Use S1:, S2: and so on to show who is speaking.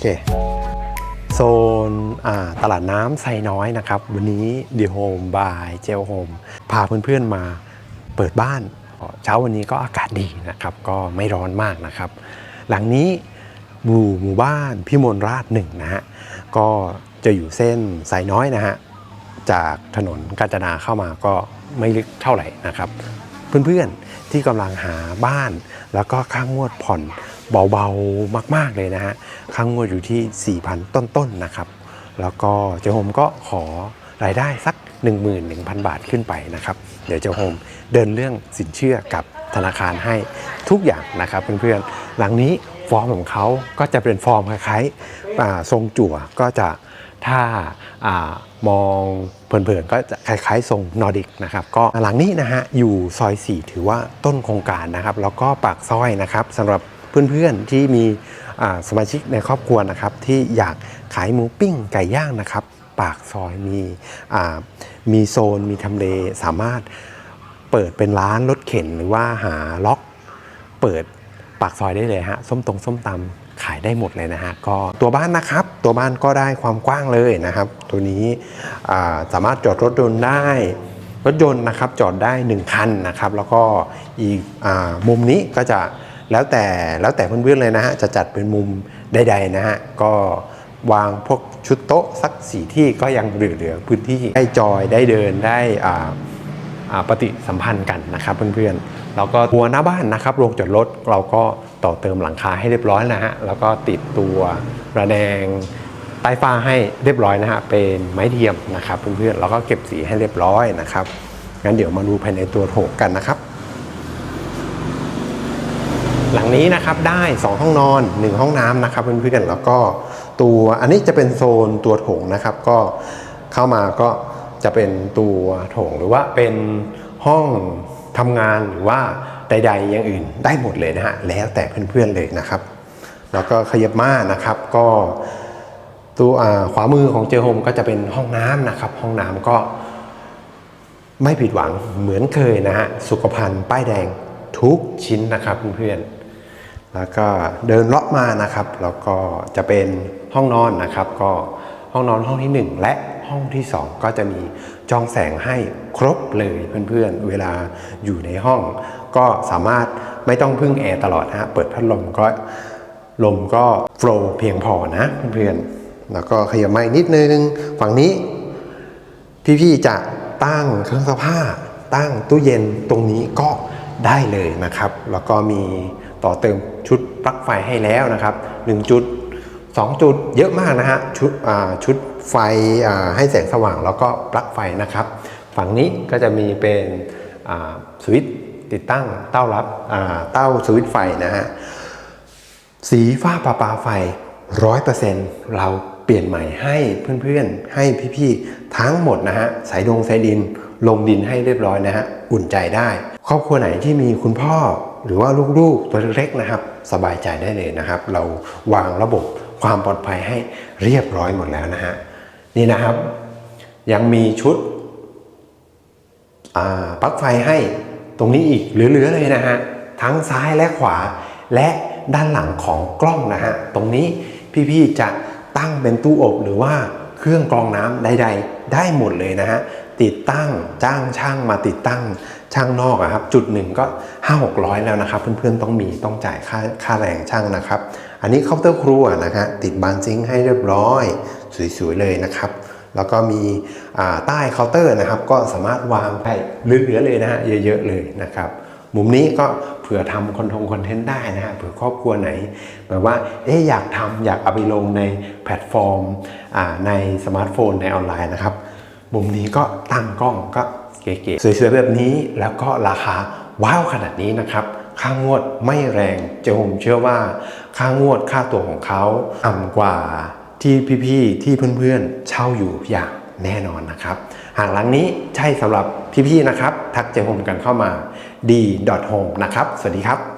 S1: เคโซนตลาดน้ำไซน้อยนะครับ วันนี้ดีโฮมบายเจลโฮมพาเพื่อนๆมาเปิดบ้าน เช้าวันนี้ก็อากาศดีนะครับ ก็ไม่ร้อนมากนะครับ หลังนี้หมู่หมู่บ้านพิมลราชหนึ่งนะฮะ ก็จะอยู่เส้นไซน้อยนะฮะ จากถนนกาญจนาเข้ามาก็ไม่ลึกเท่าไหร่นะครับ เพื่อนๆที่กำลังหาบ้านแล้วก็ค่างวดผ่อน เบาๆมาก ๆ เลยนะฮะค่างวดอยู่ที่ 4,000 ต้นๆนะครับ แล้วก็เจ้าโฮมก็ขอรายได้สัก 11,000 บาทขึ้นไปนะครับ เดี๋ยวเจ้าโฮมเดินเรื่องสินเชื่อกับธนาคารให้ทุกอย่างนะครับเพื่อนๆ หลังนี้ฟอร์มของเขาก็จะเป็นฟอร์มคล้ายๆทรงจั่วก็จะถ้าอามองเพลินๆ ก็จะคล้ายๆ ทรงนอร์ดิกนะครับ ก็หลังนี้นะฮะอยู่ซอย 4 ถือว่าต้นโครงการนะครับ แล้วก็ปากซอยนะครับสำหรับ เพื่อนๆที่มีสมาชิกในครอบครัวนะครับที่อยากขายหมูปิ้งไก่ย่างนะครับ ปากซอยมีมีโซนมีทำเลสามารถเปิดเป็นร้านรถเข็นหรือว่าหาล็อกเปิดปากซอยได้เลยฮะส้มตรงส้มตำขายได้หมดเลยนะฮะก็ตัวบ้านนะครับ ตัวบ้านก็ได้ความกว้างเลยนะครับ ตัวนี้สามารถจอดรถยนต์ได้รถยนต์นะครับจอดได้ 1 คันนะครับ แล้วก็อีกอมุมนี้ก็จะ แล้วแต่แล้วแต่เพื่อนๆเลยนะฮะจะจัดเป็นมุมใดๆนะฮะก็วางพวกชุดโต๊ะสักสีที่ก็ยังเหลือๆพื้นที่ได้จอยได้เดินได้อ่าปฏิสัมพันธ์กันนะครับเพื่อนๆแล้วก็ตัวหน้าบ้านนะครับโรงจอดรถเราก็ต่อเติมหลังคาให้เรียบร้อยนะฮะแล้วก็ติดตัวระแนงใต้ฟ้าให้เรียบร้อยนะฮะเป็นไม้เทียมนะครับเพื่อนๆแล้วก็เก็บสีให้เรียบร้อยนะครับงั้นเดี๋ยวมาดูภายในตัวโถงกันนะครับ หลังนี้นะครับได้ 2 ห้องนอน 1 ห้องน้ำนะครับเพื่อนๆแล้วก็ตัวอันนี้จะเป็นโซนตัวโถงนะครับ ก็เข้ามาก็จะเป็นตัวโถงหรือว่าเป็นห้องทำงานหรือว่าใดๆอย่างอื่นได้หมดเลยนะฮะแล้วแต่เพื่อนๆเลยนะครับ แล้วก็ขยับมานะครับก็ตัวขวามือของเจอโฮมก็จะเป็นห้องน้ำนะครับ ห้องน้ำก็ไม่ผิดหวังเหมือนเคยนะฮะสุขภัณฑ์ป้ายแดงทุกชิ้นนะครับเพื่อนๆ แล้วก็เดินเลาะมานะครับ แล้วก็จะเป็นห้องนอนนะครับ ก็ห้องนอนห้องที่ 1 และห้องที่ 2 ก็จะมีจองแสงให้ครบเลยเพื่อนๆ เวลาอยู่ในห้อง ก็สามารถไม่ต้องพึ่งแอร์ตลอดฮะเปิดพัดลมก็ลมก็โฟล์เพียงพอนะเพื่อนๆ แล้วก็ขยับมาอีกนิดนึง ฝั่งนี้พี่ๆจะตั้งเครื่องซักผ้าตั้งตู้เย็นตรงนี้ก็ ได้เลยนะครับ แล้วก็มีต่อเติมชุดปลั๊กไฟให้แล้วนะครับ 1 จุด 2 จุดเยอะมากนะฮะชุดชุดไฟให้แสงสว่างแล้วก็ปลั๊กไฟนะครับ ฝั่งนี้ก็จะมีเป็นสวิตติดตั้งเต้ารับเต้าสวิตไฟนะฮะสีฟ้าประปาไฟร้อยเปอร์เซ็นต์เราเปลี่ยนใหม่ให้เพื่อนๆ ให้พี่ๆ ทั้งหมดนะฮะสายดงสายดินลงดินให้เรียบร้อยนะฮะ อุ่นใจได้ ครอบครัวไหนที่มีคุณพ่อหรือว่าลูกๆตัวเล็กๆนะครับ สบายใจได้เลยนะครับ เราวางระบบความปลอดภัยให้เรียบร้อยหมดแล้วนะฮะนี่นะครับ ยังมีชุดปลั๊กไฟให้ตรงนี้อีกเหลือๆเลยนะฮะทั้งซ้ายและขวาและด้านหลังของกล้องนะฮะตรงนี้พี่ๆจะตั้งเป็นตู้อบหรือว่าเครื่องกรองน้ำใด ๆ ได้หมดเลยนะฮะติดตั้งจ้างช่างมาติดตั้ง ช่างนอกอะครับจุดหนึ่งก็ 5 6 0 0 แล้วนะครับ เพื่อนๆต้องมีต้องจ่ายค่าค่าแรงช่างนะครับ อันนี้เคาน์เตอร์ครัวนะฮะติดบานซิงให้เรียบร้อย สวยๆเลยนะครับแล้วก็มีใต้เคาน์เตอร์นะครับ ก็สามารถวางได้เหลือๆเลยนะฮะเยอะๆเลยนะครับ มุมนี้ก็เผื่อทำคอนทงคอนเทนต์ได้นะฮะเผื่อครอบครัวไหน แบบว่าเอ๊ะอยากทำอยากเอาไปลงในแพลตฟอร์มในสมาร์ทโฟนในออนไลน์นะครับ มุมนี้ก็ตั้งกล้องก็ เก๋ๆสวยๆแบบนี้แล้วก็ราคาว้าวขนาดนี้นะครับ ค่างวดไม่แรงเจะผมเชื่อว่า ค่างวดค่าตัวของเขาต่ำกว่าที่พี่ๆที่เพื่อนๆเช่าอยู่อย่างแน่นอนนะครับหากหลังนี้ใช่สำหรับพี่ๆนะครับ ทักเจอผมกันเข้ามา d.home นะครับ สวัสดีครับ